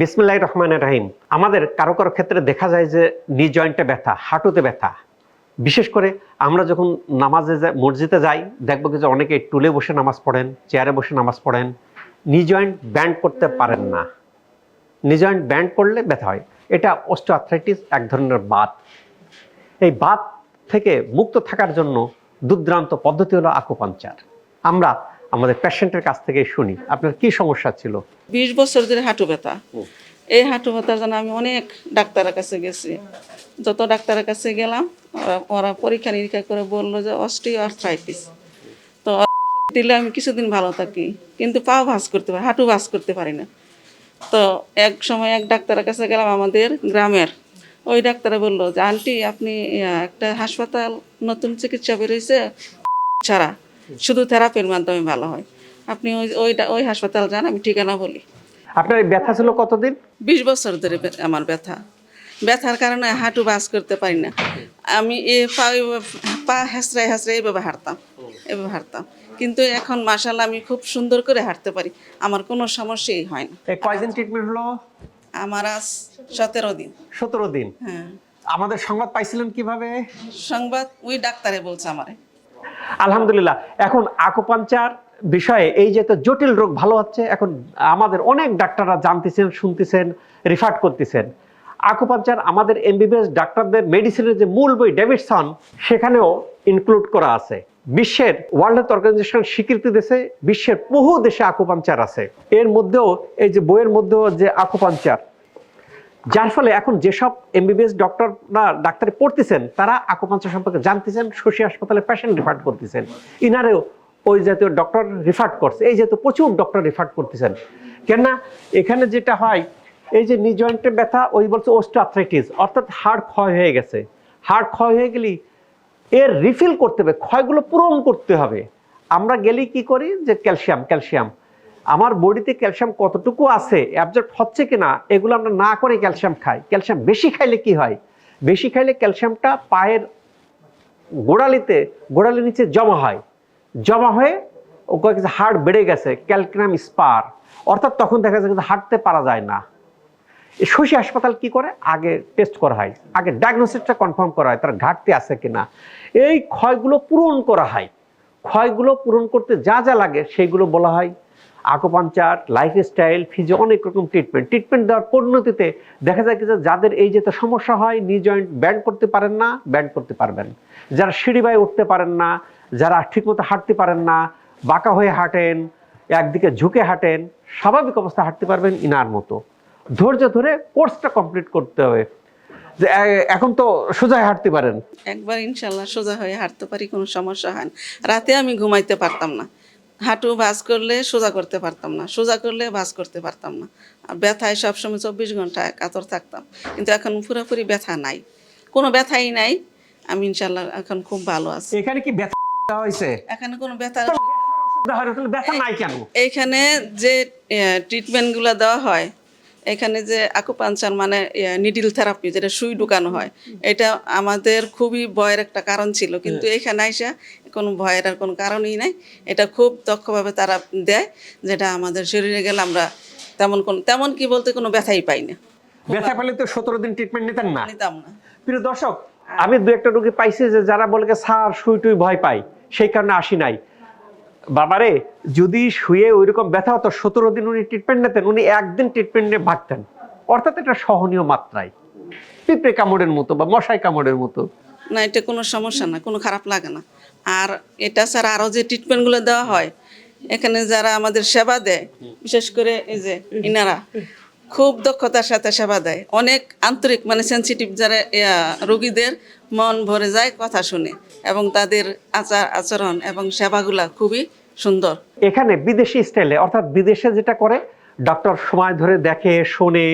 বিসমিল্লাহ রহমান রাহিম। আমাদের কারও কারও ক্ষেত্রে দেখা যায় যে নি জয়েন্টে ব্যথা, হাঁটুতে ব্যথা। বিশেষ করে আমরা যখন নামাজে মসজিদে যাই, দেখব যে অনেকে টুলে বসে নামাজ পড়েন, চেয়ারে বসে নামাজ পড়েন। নি জয়েন্ট ব্যান্ড করতে পারেন না। নি জয়েন্ট ব্যান্ড করলে ব্যথা হয়। এটা অস্টোআথ্রাইটিস এক ধরনের বাত। এই বাত থেকে মুক্ত থাকার জন্য দুর্দ্রান্ত পদ্ধতি হলো আকুপাঞ্চার। আমরা আমাদের পেশেন্টের কাছ থেকে শুনি। আপনার কি সমস্যা ছিল? বিশ বছর ধরে হাঁটু ব্যথা। এই হাঁটু ব্যথার জন্য আমি অনেক ডাক্তারের কাছে গেছি। যত ডাক্তারের কাছে গেলাম ওরা পরীক্ষা নিরীক্ষা করে বলল যে অস্টিও আর্থ্রাইটিস তো দিলে আমি কিছুদিন ভালো থাকি কিন্তু পাও ভাঁজ করতে পারি হাঁটু ভাঁজ করতে পারি না। তো এক সময় এক ডাক্তারের কাছে গেলাম আমাদের গ্রামের। ওই ডাক্তারে বলল যে আন্টি আপনি একটা হাসপাতাল নতুন চিকিৎসা বেরোইছে ছাড়া। শুধু থেরাপির মাধ্যমে ভালো হয়। আপনি ওই ওইটা ওই হাসপাতাল যান আমি ঠিকানা বলি। আপনার ব্যথা ছিল কতদিন? বিশ বছর ধরে আমার ব্যথা। ব্যথার কারণে হাঁটু বাস করতে পারি না। আমি এ পা পা হেঁচড়াই হেঁচড়াই এভাবে হাঁটতাম এভাবে হাঁটতাম। কিন্তু এখন মাসাল আমি খুব সুন্দর করে হাঁটতে পারি। আমার কোনো সমস্যাই হয় না। কয়দিন ট্রিটমেন্ট হলো? আমার আজ সতেরো দিন। সতেরো দিন? হ্যাঁ। আমাদের সংবাদ পাইছিলেন কীভাবে? সংবাদ ওই ডাক্তারে বলছে আমারে। আলহামদুলিল্লাহ। এখন আকুপাঞ্চার বিষয়ে এই যে তো জটিল রোগ ভালো হচ্ছে, এখন আমাদের অনেক ডাক্তাররা জানতেছেন, শুনতেছেন রিফার করতেছেন। আকুপাঞ্চার আমাদের এমবিবিএস ডাক্তারদের মেডিসিনের যে মূল বই ডেভিডসন সেখানেও ইনক্লুড করা আছে। বিশ্বের ওয়ার্ল্ড হেলথ অর্গানাইজেশন স্বীকৃতি দেশে বিশ্বের বহু দেশে আকুপাঞ্চার আছে। এর মধ্যেও, এই যে বইয়ের মধ্যেও যে আকুপাঞ্চার যার ফলে এখন যেসব এমবিবিএস ডক্টররা ডাক্তারে পড়তেছেন, তারা আকুপাঞ্চার সম্পর্কে জানতেছেন, শশী হাসপাতালে পেশেন্ট রিফার করতেছেন। ইনারেও ওই জাতীয় ডক্টর রিফার করছে। এই জাতীয় প্রচুর ডক্টর রিফার করতেছেন। কেননা এখানে যেটা হয়, এই যে নি জয়েন্টে ব্যথা, ওই বলছে অস্টোআথ্রাইটিস অর্থাৎ হাড় ক্ষয় হয়ে গেছে। হাড় ক্ষয় হয়ে গেলেই এর রিফিল করতে হবে, ক্ষয়গুলো পূরণ করতে হবে। আমরা গেলেই কি করি? যে ক্যালসিয়াম ক্যালসিয়াম। আমার বডিতে ক্যালসিয়াম কতটুকু আছে অ্যাবজর্ব হচ্ছে কিনা, এগুলো আমরা না করে ক্যালসিয়াম খাই। ক্যালসিয়াম বেশি খাইলে কি হয়? বেশি খাইলে ক্যালসিয়ামটা পায়ের গোড়ালিতে, গোড়ালির নিচে জমা হয়। জমা হয়ে ও কয়েক হাড় বেড়ে গেছে ক্যালকিনাম স্পার অর্থাৎ তখন দেখা যায় যে হাঁটতে পারা যায় না। শশী হাসপাতাল কি করে? আগে টেস্ট করা হয়। আগে ডায়াগনোসিসটা কনফার্ম করা হয়, তার ঘাটতি আছে কিনা। এই ক্ষয়গুলো পূরণ করা হয়। ক্ষয়গুলো পূরণ করতে যা যা লাগে সেইগুলো বলা হয় আকোপাঞ্চার লাইফস্টাইল ফিজিও অনেক রকম ট্রিটমেন্ট ট্রিটমেন্ট দেওয়ার পরিণতিতে দেখা যায় কি যে যাদের এই যে তো সমস্যা হয় নি জয়েন্ট ব্যান্ড করতে পারেন না ব্যান্ড করতে পারবেন। যারা সিঁড়ি বাই উঠতে পারেন না, যারা ঠিকমতো হাঁটতে পারেন না, বাঁকা হয়ে হাঁটেন, একদিকে ঝুঁকে হাঁটেন, স্বাভাবিক অবস্থা হাঁটতে পারবেন ইনার মতো। ধৈর্য ধরে কোর্সটা কমপ্লিট করতে হবে। যে এখন তো সোজায় হাঁটতে পারেন। একবার ইনশাল্লাহ সোজা হয়ে হাঁটতে পারি, কোনো সমস্যা হয় না। রাতে আমি ঘুমাইতে পারতাম না। হাঁটু ভাঁজ করলে সোজা করতে পারতাম না সোজা করলে ভাজ করতে পারতাম না। আর ব্যথায় সবসময় চব্বিশ ঘণ্টা কাতর থাকতাম। কিন্তু এখন পুরোপুরি ব্যথা নাই। কোনো ব্যথাই নাই। আমি ইনশাল্লাহ এখন খুব ভালো আছি। এখানে কি ব্যথা দেওয়া হয়েছে? এখানে কোনো ব্যথা নাই কেন? এইখানে যে ট্রিটমেন্টগুলো দেওয়া হয় এখানে যে আকুপাঞ্চার মানে নিডিল থেরাপি যেটা সুই ঢুকানো হয় এটা আমাদের খুবই ভয়ের একটা কারণ ছিল। কিন্তু এখানে আইসা কোনো ভয়ের আর কোনো কারণই নাই। এটা খুব দক্ষভাবে তারা দেয় যেটা আমাদের শরীরে গেলে আমরা তেমন কোন তেমন কি বলতে কোনো ব্যথাই পাই না। ব্যথা পেলে তো সতেরো দিন ট্রিটমেন্ট নিতেন না। নিতাম না। প্রিয় দর্শক আমি দু একটা রোগী পাইছি যে যারা বলে যে, স্যার শুই টুই ভয় পাই সেই কারণে আসি নাই। বাবারে, যদি শুয়ে ওই রকম ব্যথা হতো, সতেরো দিন উনি ট্রিটমেন্ট নিতেন, উনি একদিন ট্রিটমেন্ট নিয়ে ভাগতেন। অর্থাৎ এটা সহনীয় মাত্রায়। পিঁপড়ে কামড়ের মতো বা মশাই কামড়ের মতো। না, এটা কোনো সমস্যা না, কোনো খারাপ লাগে না। আর এটা ছাড়া আরও যে ট্রিটমেন্টগুলো দেওয়া হয়, এখানে যারা আমাদের সেবা দেয়, বিশেষ করে এই যে ইনারা খুব দক্ষতার সাথে সেবা দেয়। অনেক আন্তরিক মানে সেনসিটিভ যারা রোগীদের মন ভরে যায় কথা শুনে এবং তাদের আচার, আচরণ এবং সেবাগুলা খুবই সুন্দর। এখানে বিদেশি স্টাইলে, অর্থাৎ বিদেশে যেটা করে ডক্টর সময় ধরে দেখে, শোনে,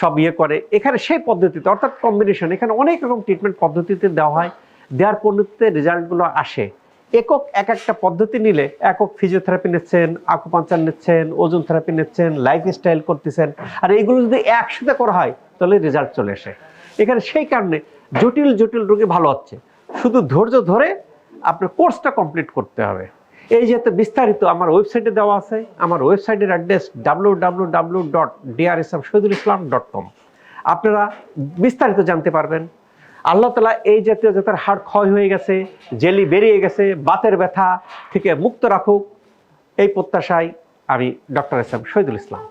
সব ইয়ে করে, এখানে সেই পদ্ধতিতে, অর্থাৎ কম্বিনেশন এখানে অনেক রকম ট্রিটমেন্ট পদ্ধতিতে দেওয়া হয়। দেওয়ার পদ্ধতিতে রেজাল্টগুলো আসে। একক এক একটা পদ্ধতি নিলে একক ফিজিওথেরাপি নিচ্ছেন আকুপাঞ্চার নিচ্ছেন, ওজন থেরাপি নিচ্ছেন লাইফ স্টাইল করতেছেন। আর এগুলো যদি একসাথে করা হয়, তাহলে রেজাল্ট চলে আসে। এখানে সেই কারণে জটিল জটিল রোগী ভালো হচ্ছে। শুধু ধৈর্য ধরে আপনার কোর্সটা কমপ্লিট করতে হবে। এই যেহেতু বিস্তারিত, আমার ওয়েবসাইটে দেওয়া আছে। আমার ওয়েবসাইটের address W W W dot DRSM Shahidul Islam dot com আপনারা বিস্তারিত জানতে পারবেন। আল্লাহ তালা এই জাতীয় যাদের হাড় ক্ষয় হয়ে গেছে, জেলি বেরিয়ে গেছে, বাতের ব্যথা থেকে মুক্ত রাখুক, এই প্রত্যাশায় আমি doctor S M Shahidul Islam.